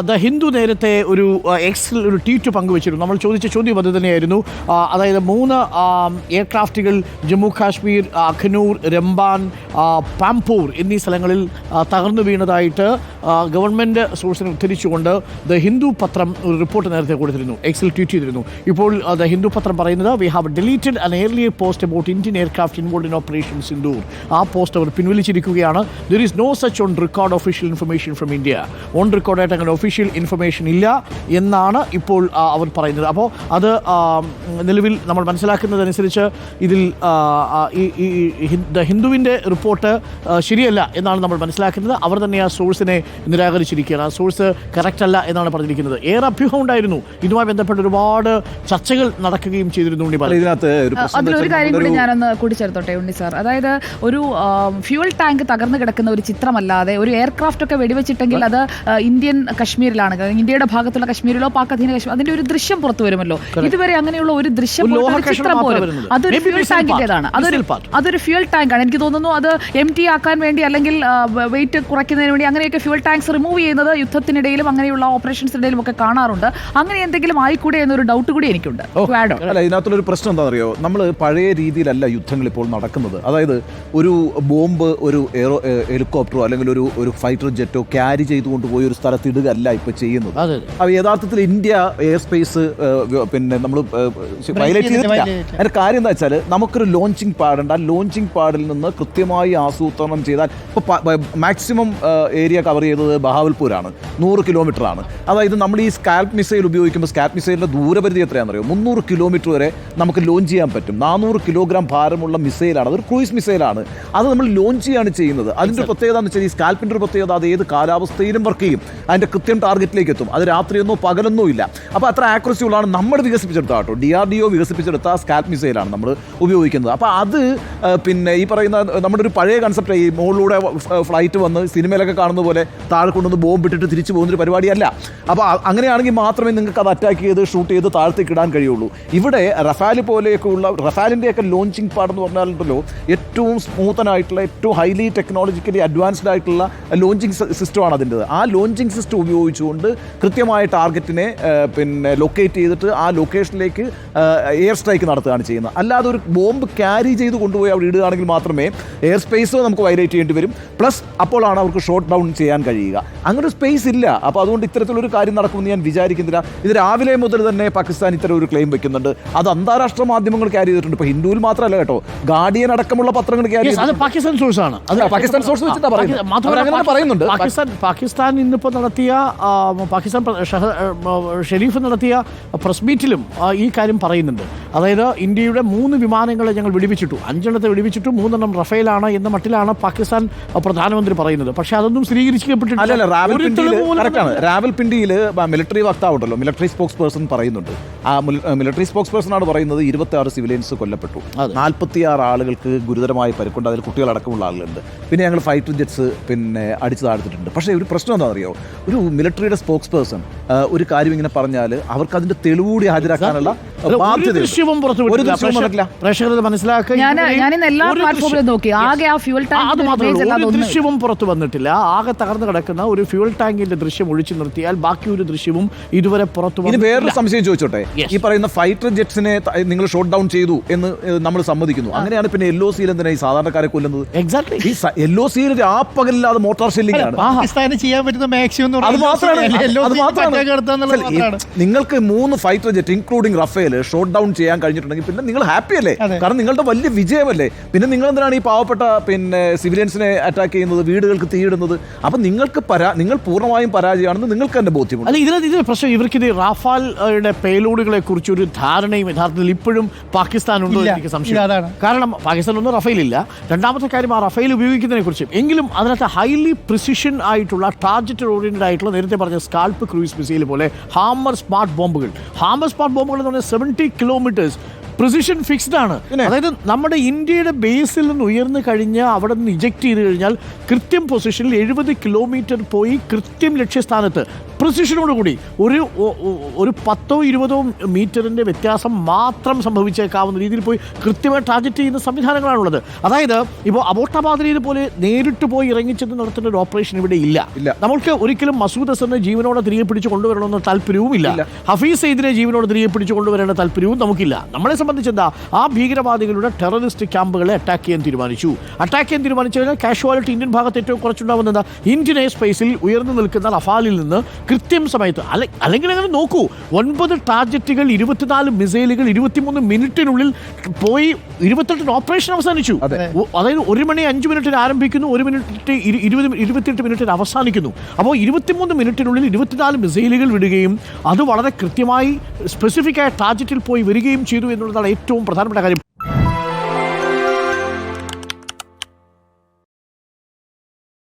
The Hindu നേരത്തെ ഒരു എക്സിൽ ഒരു ട്വീറ്റ് പങ്കുവച്ചിരുന്നു. നമ്മൾ ചോദിച്ച ചോദ്യം അത് തന്നെയായിരുന്നു. അതായത് മൂന്ന് എയർക്രാഫ്റ്റുകൾ ജമ്മു കാശ്മീർ അഖനൂർ രംബാൻ പാംപൂർ എന്നീ സ്ഥലങ്ങളിൽ തകർന്നു വീണതായിട്ട് ഗവൺമെന്റ് സോഴ്സിനെ ഉദ്ധരിച്ചുകൊണ്ട് ദ ഹിന്ദു പത്രം ഒരു റിപ്പോർട്ട് നേരത്തെ കൊടുത്തിരുന്നു. എക്സിൽ ട്വീറ്റ് ചെയ്തിരുന്നു. ഇപ്പോൾ ദ ഹിന്ദു പത്രം പറയുന്നത് we have deleted an earlier post about Indian aircraft involved in operation Sindoor ആ പോസ്റ്റ് അവർ പിൻവലിച്ചിരിക്കുകയാണ്. There is no such on record official information from India on റെക്കോർഡായിട്ട് അങ്ങനെ ഒഫീഷ്യൽ ഇൻഫർമേഷൻ ഇല്ല എന്നാണ് ഇപ്പോൾ അവർ പറയുന്നത്. അപ്പോൾ അത് നിലവിൽ നമ്മൾ മനസ്സിലാക്കുന്നതനുസരിച്ച് ഇതിൽ ഈ ദ ഹിന്ദുവിന്റെ റിപ്പോർട്ട് ശരിയല്ല എന്നാണ് നമ്മൾ മനസ്സിലാക്കുന്നത്. അവർ തന്നെ ആ സോഴ്സിനെ നിരാകരിച്ചിരിക്കുകയാണ്. ആ സോഴ്സ് കറക്റ്റ് അല്ല എന്നാണ് പറഞ്ഞിരിക്കുന്നത്. ഏറെ അഭ്യൂഹം ഉണ്ടായിരുന്നു. ഇതുമായി ബന്ധപ്പെട്ട് ഒരുപാട് ചർച്ചകൾ നടക്കുകയും ചെയ്തിരുന്നു ഉണ്ണി. ഇതിനകത്ത് അതിലൊരു കാര്യം കൂടി ഞാനൊന്ന് കൂട്ടിച്ചേർത്തോട്ടെ ഉണ്ണി സാർ. അതായത് ഒരു ഫ്യൂൽ ടാങ്ക് തകർന്നു കിടക്കുന്ന ഒരു ചിത്രമല്ലാതെ ഒരു എയർക്രാഫ്റ്റ് ഒക്കെ വെടിവെച്ചിട്ടെങ്കിൽ അത് ഇന്ത്യൻ കശ്മീരിലാണ്. ഇന്ത്യയുടെ ഭാഗത്തുള്ള കശ്മീരിലോ പാക് അധീന കശ്മീർ അതിന്റെ ഒരു ദൃശ്യം പുറത്തു വരുമല്ലോ. ഇതുവരെ അങ്ങനെയുള്ള ഒരു ദൃശ്യം ചിത്രം പോലും അതൊരു part. ടാങ്കിന്റേതാണ് അതൊരു. അതൊരു ഫ്യൂൽ ടാങ്ക് ആണ്. എനിക്ക് തോന്നുന്നു അത് എം ടി ആക്കാൻ വേണ്ടി അല്ലെങ്കിൽ വെയിറ്റ് കുറയ്ക്കുന്നതിന് വേണ്ടി അങ്ങനെയൊക്കെ ഫ്യൂൽ ടാങ്ക്സ് റിമൂവ് ചെയ്യുന്നത് യുദ്ധത്തിനിടയിലും അങ്ങനെയുള്ള ഓപ്പറേഷൻസിനിടയിലും ഒക്കെ കാണാറുണ്ട്. അങ്ങനെ എന്തെങ്കിലും ആയിക്കൂടെ എന്നൊരു ഡൗട്ട് കൂടി എനിക്കുണ്ട്. അല്ല ഇതിനകത്തുള്ളൊരു പ്രശ്നം എന്താണെന്നറിയോ? നമ്മൾ പഴയ രീതിയിലല്ല യുദ്ധങ്ങൾ ഇപ്പോൾ നടക്കുന്നത്. അതായത് ഒരു ബോംബ് ഒരു എയറോ ഹെലികോപ്റ്ററോ അല്ലെങ്കിൽ ഒരു ഒരു ഫൈറ്റർ ജെറ്റോ ക്യാരി ചെയ്തുകൊണ്ട് പോയി ഒരു സ്ഥലത്ത് ഇടുക അല്ല ഇപ്പോൾ ചെയ്യുന്നത് അപ്പൊ അപ്പോൾ യഥാർത്ഥത്തിൽ ഇന്ത്യ എയർ സ്പേസ് പിന്നെ നമ്മൾ വയലേറ്റ് ചെയ്തിട്ടില്ല. അതിന്റെ കാര്യം എന്താ വെച്ചാൽ നമുക്കൊരു ലോഞ്ചിങ് പാഡുണ്ട് ആ ലോഞ്ചിങ് പാഡിൽ നിന്ന് കൃത്യമായി ആസൂത്രണം ചെയ്താൽ ഇപ്പോൾ മാക്സിമം ഏരിയ കവർ ചെയ്തത് ബഹാവൽപൂരാണ്. നൂറ് കിലോമീറ്ററാണ്. അതായത് നമ്മൾ ഈ സ്കാൽപ്പ് മിസൈൽ ഉപയോഗിക്കുമ്പോൾ സ്കാൽപ്പ് മിസൈലിന്റെ ദൂരപരിധി എത്രയാണെന്നറിയോ? മുന്നൂറ് കിലോമീറ്റർ വരെ നമുക്ക് ലോഞ്ച് ചെയ്യാൻ പറ്റും. നാനൂറ് കിലോഗ്രാം ഭാരമുള്ള മിസൈലാണ്. അതൊരു ക്രൂയിസ് മിസൈലാണ്. അത് നമ്മൾ ലോഞ്ച് ചെയ്യാണ് ചെയ്യുന്നത്. അതിന്റെ പ്രത്യേകത എന്ന് വെച്ചാൽ ഈ സ്കാൽപ്പിന്റെ ഒരു പ്രത്യേകത അത് ഏത് കാലാവസ്ഥയിലും വർക്ക് ചെയ്യും. അതിന്റെ കൃത്യം ടാർഗറ്റിലേക്ക് എത്തും. അത് രാത്രിയൊന്നോ പകലൊന്നോ ഇല്ല. അപ്പോൾ അത്ര ആക്യുറസി ഉള്ളതാണ് നമ്മൾ വികസിപ്പിച്ചെടുത്ത കേട്ടോ. ഡി ആർ ഡി ഒ വികസിപ്പിച്ചെടുത്ത സ്കാൽപ്പ് മിസൈലാണ് നമ്മൾ ഉപയോഗിക്കുന്നത്. അപ്പോൾ അത് പിന്നെ ഈ പറയുന്ന നമ്മുടെ ഒരു പഴയ കൺസെപ്റ്റ് ഈ മുകളിലൂടെ ഫ്ലൈറ്റ് വന്ന് സിനിമയിലൊക്കെ കാണുന്ന പോലെ താഴെ കൊണ്ടുവന്ന് ബോംബ് ഇട്ടിട്ട് തിരിച്ചു പോകുന്നൊരു പരിപാടിയല്ല. അപ്പോൾ അങ്ങനെയാണെങ്കിൽ മാത്രമേ നിങ്ങൾക്ക് അത് അറ്റാക്ക് ചെയ്ത് ഷൂട്ട് ചെയ്ത് താഴ്ത്തി കിടാൻ കഴിയുള്ളൂ. ഇവിടെ റഫാൽ പോലെയൊക്കെ ഉള്ള റഫാലിന്റെയൊക്കെ ലോഞ്ചിങ് പാഡ് എന്ന് പറഞ്ഞാലുണ്ടല്ലോ ഏറ്റവും സ്മൂത്തനായിട്ടുള്ള ഏറ്റവും ഹൈലി ടെക്നോളജിക്കലി അഡ്വാൻസ്ഡ് ആയിട്ടുള്ള ലോഞ്ചിങ് സിസ്റ്റമാണ് അതിന്റെ ആ ലോഞ്ചിങ് സിസ്റ്റം ഉപയോഗിച്ചുകൊണ്ട് കൃത്യമായ ടാർഗറ്റിനെ പിന്നെ ലൊക്കേറ്റ് ചെയ്തിട്ട് ആ ലൊക്കേഷനിലേക്ക് എയർ സ്ട്രൈക്ക് നടത്തുകയാണ് ചെയ്യുന്നത്. അല്ലാതെ ഒരു ബോംബ് ക്യാരി ചെയ്ത് കൊണ്ടുപോയി അവിടെ ഇടുകയാണെങ്കിൽ മാത്രമേ എയർ സ്പേസ് നമുക്ക് വൈലേറ്റ് ചെയ്യേണ്ടി വരും. പ്ലസ് അപ്പോഴാണ് അവർക്ക് ഷോട്ട് ഡൗൺ ചെയ്യാൻ കഴിയുക. അങ്ങനെ ഒരു സ്പേസ് ഇല്ല. അപ്പോൾ അതുകൊണ്ട് ഇത്തരത്തിലൊരു കാര്യം നടക്കുമെന്ന് ഞാൻ വിചാരിക്കുന്നില്ല. ഇത് രാവിലെ മുതൽ തന്നെ പാകിസ്ഥാൻ ഇത്തരം ഒരു ക്ലെയിം വെക്കുന്നുണ്ട്. അത് അന്താരാഷ്ട്ര മാധ്യമങ്ങൾ ക്യാരി ചെയ്തിട്ടുണ്ട്. ഇപ്പോൾ ഹിന്ദുവിൽ മാത്രമല്ല കേട്ടോ. ഗാർഡിയൻ അടക്കമുള്ള പത്രങ്ങൾ ക്യാരി അത് പാകിസ്ഥാൻ സോഴ്സ് ആണ്. അത് പാകിസ്ഥാൻ സോഴ്സ് വെച്ചിട്ടാണ് പറയുന്നത്. പറയുന്നുണ്ട്. പാകിസ്ഥാൻ പാകിസ്ഥാൻ ഇന്നിപ്പോൾ നടത്തിയ പാകിസ്ഥാൻ ഷെരീഫ് നടത്തിയ പ്രസ് മീറ്റിലും ഈ കാര്യം പറയുന്നുണ്ട്. അതായത് ഇന്ത്യയുടെ മൂന്ന് വിമാനങ്ങളെ ഞങ്ങൾ വെടിവെച്ചിട്ടു. അഞ്ചെണ്ണത്തെ വെടിവെച്ചിട്ടു മൂന്നെണ്ണം റഫേലാണ് എന്ന മട്ടിലാണ് പാകിസ്ഥാൻ പ്രധാനമന്ത്രി പറയുന്നത്. പക്ഷേ അതൊന്നും സ്ഥിരീകരിക്കപ്പെട്ടിട്ടില്ല പോലും കറക്റ്റാണ് റാവൽ പിണ്ടിയിൽ മിലിറ്ററി വക്താവുണ്ടല്ലോ മിലിറ്ററി സ്പോക്സ് പേഴ്സൺ പറയുന്നുണ്ട്. ആ മിലിറ്ററി സ്പോക്സ് പേഴ്സൺ ആണ് പറയുന്നത് ഇരുപത്തി ആറ് സിവിലിയൻസ് കൊല്ലപ്പെട്ടു. അതെ. നാൽപ്പത്തി ആറ് ആളുകൾക്ക് ഗുരുതരമായ പരിക്കുണ്ട്. അതിൽ കുട്ടികളടക്കമുള്ള ആളുകളുണ്ട്. പിന്നെ ഞങ്ങൾ ഫൈറ്റർ ജെറ്റ്സ് പിന്നെ അടിച്ചു താഴ്ത്തിട്ടുണ്ട് പക്ഷേ ഒരു പ്രശ്നം എന്താ അറിയോ ഒരു മിലിറ്ററിയുടെ സ്പോക്സ് പേഴ്സൺ ഒരു കാര്യം ഇങ്ങനെ പറഞ്ഞാൽ അവർക്ക് അതിന്റെ തെളിവുകൂടി ഹാജരാക്കാനുള്ള ദൃശ്യവും പുറത്തു പ്രേക്ഷകർ മനസ്സിലാക്കുക ഞാൻ എല്ലാ പ്ലാറ്റ്ഫോമിലും നോക്കി. ആകെ ആ ഫ്യൂൽ ടാങ്ക് ദൃശ്യവും പുറത്തു വന്നിട്ടില്ല. ആകെ തകർന്നു കിടക്കുന്ന ഒരു ഫ്യൂൽ ടാങ്കിന്റെ ദൃശ്യം ഒഴിച്ചു നിർത്തിയാൽ ബാക്കി ഒരു ദൃശ്യവും ഇതുവരെ പുറത്തു വന്നിട്ടില്ല. വേറൊരു സംശയം ചോദിച്ചോട്ടെ? ഈ പറയുന്ന ഫൈറ്റർ ജെറ്റ്സിനെ നിങ്ങൾ ഷോട്ട് ഡൗൺ ചെയ്തു എന്ന് നമ്മൾ സമ്മതിക്കുന്നു. അങ്ങനെയാണ് പിന്നെ എല്ലോ സീൽ എന്തിനാ ഈ സാധാരണക്കാരെ കൊല്ലുന്നത്? Exactly. ഈ എല്ലോ സീൽ രാപ്പകലില്ലാതെ മോട്ടാർ ഷെല്ലിംഗ് ആണ്. പാകിസ്ഥാന് ചെയ്യാൻ പറ്റുന്ന മാക്സിമം അത് മാത്രമാണ്. നിങ്ങൾക്ക് മൂന്ന് fighter jet including Rafale shot down ചെയ്യാൻ കഴിഞ്ഞിട്ടുണ്ടെങ്കിൽ പിന്നെ നിങ്ങൾ ഹാപ്പി അല്ലേ? കാരണം നിങ്ങളുടെ വലിയ വിജയമല്ലേ? പിന്നെ നിങ്ങൾ എന്തിനാണ് ഈ പാവപ്പെട്ട പിന്നെ സിവിലിയൻസിനെ അറ്റാക്ക് ചെയ്യുന്നത് വീടുകൾക്ക് തീയിടുന്നത്? അപ്പം നിങ്ങൾക്ക് പരാ നിങ്ങൾ പൂർണമായും പരാജയമാണെന്ന് നിങ്ങൾക്ക് തന്നെ ബോധ്യമുണ്ട്. അല്ല ഇതിനകത്ത് ഇതിന് പ്രശ്നം ഇവർക്ക് ഇത് റാഫാൽയുടെ പേലോഡുകളെ കുറിച്ച് ഒരു ധാരണയും യഥാർത്ഥത്തിൽ ഇപ്പോഴും പാകിസ്ഥാൻ ഉണ്ടോ എന്ന് എനിക്ക് സംശയം. കാരണം പാകിസ്ഥാൻ ഒന്നും റഫേൽ ഇല്ല രണ്ടാമത്തെ കാര്യം ആ റഫേൽ ഉപയോഗിക്കുന്നതിനെ കുറിച്ചും. എങ്കിലും അതിനകത്ത് ഹൈലി പ്രിസിഷൻ ആയിട്ടുള്ള ടാർജറ്റ് ഓറിയന്റഡ് ആയിട്ടുള്ള നേരത്തെ പറഞ്ഞ സ്കാൾപ്പ് ക്രൂയിസ് മിസൈൽ പോലെ ഹാമർ സ്മാർട്ട് ബോംബുകൾ ഹാമർ സ്മാർട്ട് ബോംബുകൾ എന്ന് പറഞ്ഞാൽ സെവന്റി കിലോമീറ്റേഴ്സ് പ്രിസിഷൻ ഫിക്സ്ഡ് ആണ്. അതായത് നമ്മുടെ ഇന്ത്യയുടെ ബേസിൽ നിന്ന് ഉയർന്നു കഴിഞ്ഞ് അവിടെ നിന്ന് ഇജക്ട് ചെയ്ത് കഴിഞ്ഞാൽ കൃത്യം പൊസിഷനിൽ എഴുപത് കിലോമീറ്റർ പോയി കൃത്യം ലക്ഷ്യസ്ഥാനത്ത്. കൂടി ഒരു ഒരു പത്തോ ഇരുപതോ മീറ്ററിന്റെ വ്യത്യാസം മാത്രം സംഭവിച്ചേക്കാവുന്ന രീതിയിൽ പോയി കൃത്യമായി ടാർഗറ്റ് ചെയ്യുന്ന സംവിധാനങ്ങളാണുള്ളത്. അതായത് ഇപ്പോൾ അബോട്ടാബാദിനെ പോലെ നേരിട്ട് പോയി ഇറങ്ങിച്ചെന്ന് നടത്തുന്ന ഒരു ഓപ്പറേഷൻ ഇവിടെ ഇല്ല. ഇല്ല. നമുക്ക് ഒരിക്കലും മസൂദ് അസറിനെ ജീവനോടെ തിരികെ പിടിച്ച് കൊണ്ടുവരണമെന്ന താല്പര്യവും ഇല്ല. ഹഫീസ് സെയ്ദിനെ ജീവനോടെ തിരികെ പിടിച്ച് കൊണ്ടുവരേണ്ട താല്പര്യവും നമുക്കില്ല. നമ്മളെ സംബന്ധിച്ച് എന്താ ആ ഭീകരവാദികളുടെ ടെററിസ്റ്റ് ക്യാമ്പുകളെ അറ്റാക്ക് ചെയ്യാൻ തീരുമാനിച്ചു. അറ്റാക്ക് ചെയ്യാൻ തീരുമാനിച്ചു കഴിഞ്ഞാൽ കാഷ്വാലിറ്റി ഇന്ത്യൻ ഭാഗത്ത് ഏറ്റവും കുറച്ചുണ്ടാവുന്നത് ഇന്ത്യൻ എയർ സ്പേസിൽ ഉയർന്നു നിൽക്കുന്ന റഫാലിൽ നിന്ന് കൃത്യം സമയത്ത്. അല്ലെ അല്ലെങ്കിൽ അങ്ങനെ നോക്കൂ. ഒൻപത് ടാർജറ്റുകൾ ഇരുപത്തിനാല് മിസൈലുകൾ ഇരുപത്തിമൂന്ന് മിനിറ്റിനുള്ളിൽ പോയി ഇരുപത്തെട്ടിന് ഓപ്പറേഷൻ അവസാനിച്ചു. അതായത് ഒരു മണി അഞ്ച് മിനിറ്റിന് ആരംഭിക്കുന്നു ഒരു മിനിറ്റ് ഇരു- ഇരുപത് ഇരുപത്തിയെട്ട് മിനിറ്റിന് അവസാനിക്കുന്നു. അപ്പോൾ ഇരുപത്തിമൂന്ന് മിനിറ്റിനുള്ളിൽ ഇരുപത്തിനാല് മിസൈലുകൾ വിടുകയും അത് വളരെ കൃത്യമായി സ്പെസിഫിക് ആയ ടാർജറ്റിൽ പോയി വരികയും ചെയ്തു എന്നുള്ളതാണ് ഏറ്റവും പ്രധാനപ്പെട്ട കാര്യം.